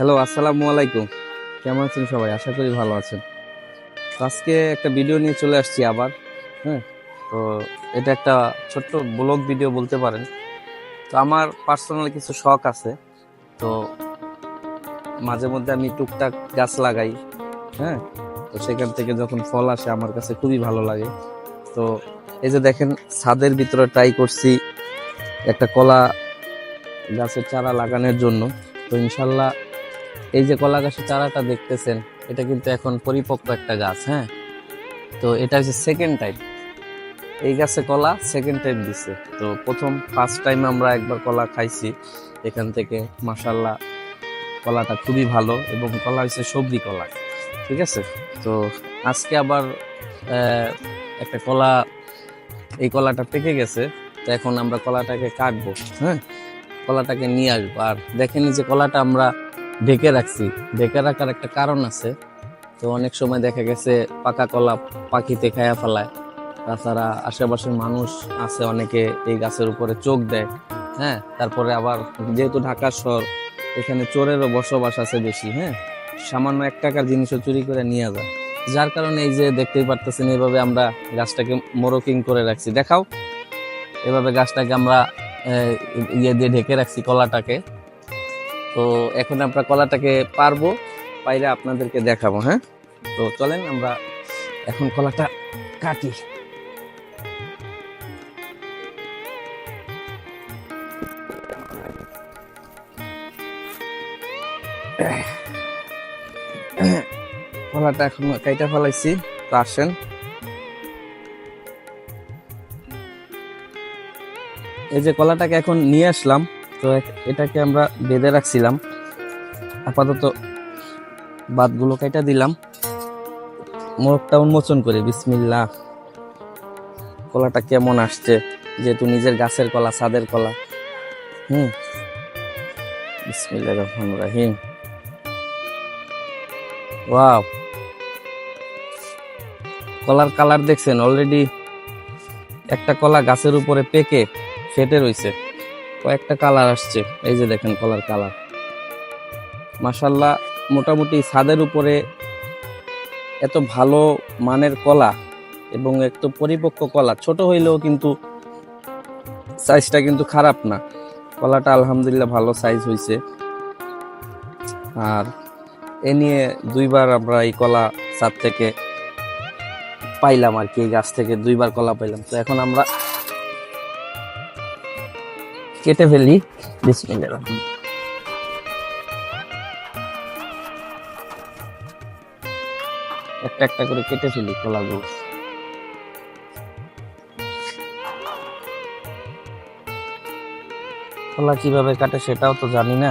Hello আসসালামু আলাইকুম। কেমন আছেন সবাই? আশা করি ভালো আছেন। আজকে একটা ভিডিও নিয়ে চলে আসছি আবার হ্যাঁ? তো এটা একটা ছোট্ট ব্লগ ভিডিও বলতে পারেন। তো আমার পার্সোনাল কিছু শখ আছে। তো মাঝে মধ্যে আমি টুকটাক গাছ লাগাই হ্যাঁ? তো সেখান থেকে যখন ফল আসে, আমার কাছে খুবই ভালো লাগে। তো এই যে দেখেন, ছাদের ভিতরে ট্রাই করছি একটা কলা গাছের চারা লাগানোর জন্য। তো ইনশাল্লাহ এই যে কলা গাছের চারাটা দেখতেছেন, এটা কিন্তু এখন পরিপক্ক একটা গাছ হ্যাঁ? তো এটা হচ্ছে সেকেন্ড টাইম এই গাছে কলা সেকেন্ড টাইম দিছে। তো প্রথম ফার্স্ট টাইম আমরা একবার কলা খাইছি, এখান থেকে মাসাল্লাহ কলাটা খুবই ভালো এবং কলা হচ্ছে সবজি কলা, ঠিক আছে? তো আজকে আবার একটা কলা, এই কলাটা পেকে গেছে, তো এখন আমরা কলাটাকে কাটবো হ্যাঁ? কলাটাকে নিয়ে আসব। আর দেখেনি যে কলাটা আমরা ঢেকে রাখছি। ঢেকে রাখার একটা কারণ আছে। তো অনেক সময় দেখা গেছে পাকা কলা পাখিতে খায়া ফেলায়। তাছাড়া আশেপাশের মানুষ আছে, অনেকে এই গাছের উপরে চোখ দেয়। হ্যাঁ তারপরে আবার যেহেতু ঢাকা শহর, এখানে চোরেরও বসবাস আছে বেশি হ্যাঁ? সামান্য এক টাকার জিনিসও চুরি করে নিয়ে যায়। যার কারণে এই যে দেখতেই পারতেছেন এইভাবে আমরা গাছটাকে মোরকিং করে রাখছি। দেখাও, এভাবে গাছটাকে আমরা ইয়ে দিয়ে ঢেকে রাখছি কলাটাকে। তো এখন আমরা কলাটাকে পারব, পাইলে আপনাদেরকে দেখাবো হ্যাঁ? তো চলেন আমরা এখন কলাটা কাটি। কলাটা এখন কাইটা ফেলাইছি, তো আসেন। এই যে কলাটাকে এখন নিয়ে আসলাম তো এটাকে আমরা বেঁধে রাখছিলাম। আপাতত বাদগুলো কেটে দিলাম। মোরগটা উন্মোচন করে, বিসমিল্লাহ। কলাটা কেমন আসছে, যেহেতু নিজের গাছের কলা, ছাদের কলা। হুম। বিসমিল্লাহ রহমান রাহিম। ওয়াও। কলার কালার দেখছেন, অলরেডি একটা কলা গাছের উপরে পেকে ফেটে রইছে। কয়েকটা কালার আসছে। এই যে দেখেন কলার কালার মাসাল্লাহ মোটামুটি ছাদের উপরে এত ভালো মানের কলা এবং একটু পরিপক্ক কলা, ছোট হইলেও কিন্তু সাইজটা কিন্তু খারাপ না। কলাটা আলহামদুলিল্লাহ ভালো সাইজ হয়েছে আর এ নিয়ে দুইবার আমরা এই কলা ছাদ থেকে পাইলাম আর কি, এই গাছ থেকে দুইবার কলা পাইলাম। তো এখন আমরা কেটে ফেলি বিসমিল্লাহির রহমানির একটা একটা করে কেটে ফেলি কলাগুলো কলা কীভাবে কাটে সেটাও তো জানি না।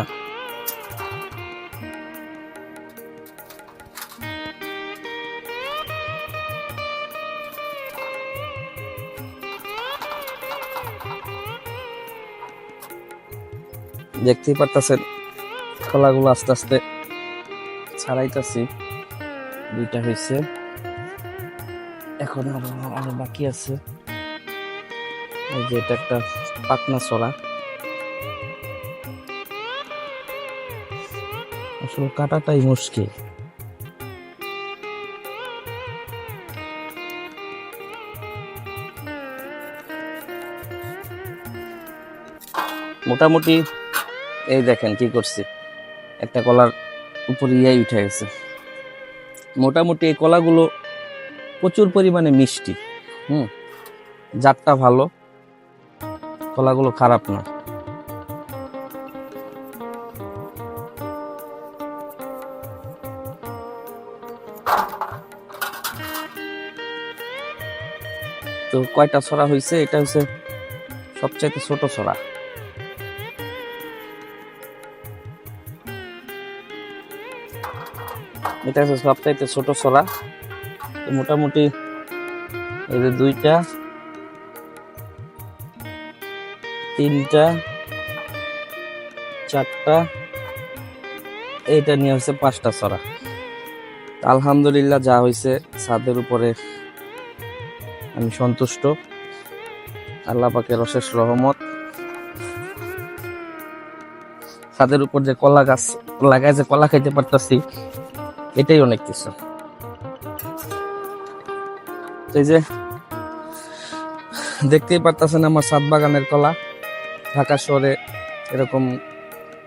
দেখতেই পারতেছেন খোলাগুলো আস্তে আস্তে ছাড়াইতেছি। দুইটা হয়েছে এখন আরও বাকি আছে। এই যে এটা একটা পাকনা ছড়া। আসলে কাটাটাই মুশকিল। মোটামুটি এই দেখেন কি করছি। একটা কলার উপর ইয়াই উঠে গেছে। মোটামুটি এই কলাগুলো প্রচুর পরিমাণে মিষ্টি, হুম? জাতটা ভালো, কলাগুলো খারাপ না। তো কয়টা ছড়া হয়েছে এটা হচ্ছে সবচাইতে ছোট ছড়া। এটা হচ্ছে সবচাইতে ছোট তো মোটামুটি এই যে দুইটা, তিনটা, চারটা, এইটা নিয়ে হচ্ছে পাঁচটা ছড়া আলহামদুলিল্লাহ যা হয়েছে ছাদের উপরে আমি সন্তুষ্ট। আল্লাহ পাকের অশেষ রহমত। ছাদের উপর যে কলা গাছ লাগায় যে কলা খাইতে পারতাছি, এটাই অনেক কিছু। এই যে, দেখতেই পারতেছেন আমার সাত বাগানের কলা, ঢাকা শহরে এরকম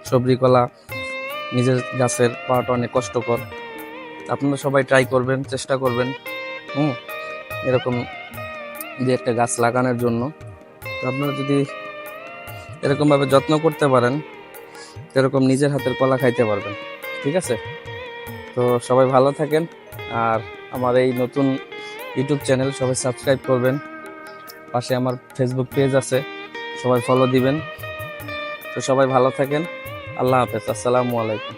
সবজি কলা, নিজের গাছের পাওয়াটা অনেক কষ্টকর। আপনারা সবাই ট্রাই করবেন, চেষ্টা করবেন, হুম, এরকম যে একটা গাছ লাগানোর জন্য। তো আপনারা যদি এরকমভাবে যত্ন করতে পারেন এরকম নিজের হাতের কলা খাইতে পারবেন, ঠিক আছে? তো সবাই ভালো থাকেন, আর আমার এই নতুন ইউটিউব চ্যানেল সবাই সাবস্ক্রাইব করবেন। পাশে আমার ফেসবুক পেজ আছে, সবাই ফলো দিবেন। তো সবাই ভালো থাকেন, আল্লাহ হাফেজ, আসসালামু আলাইকুম।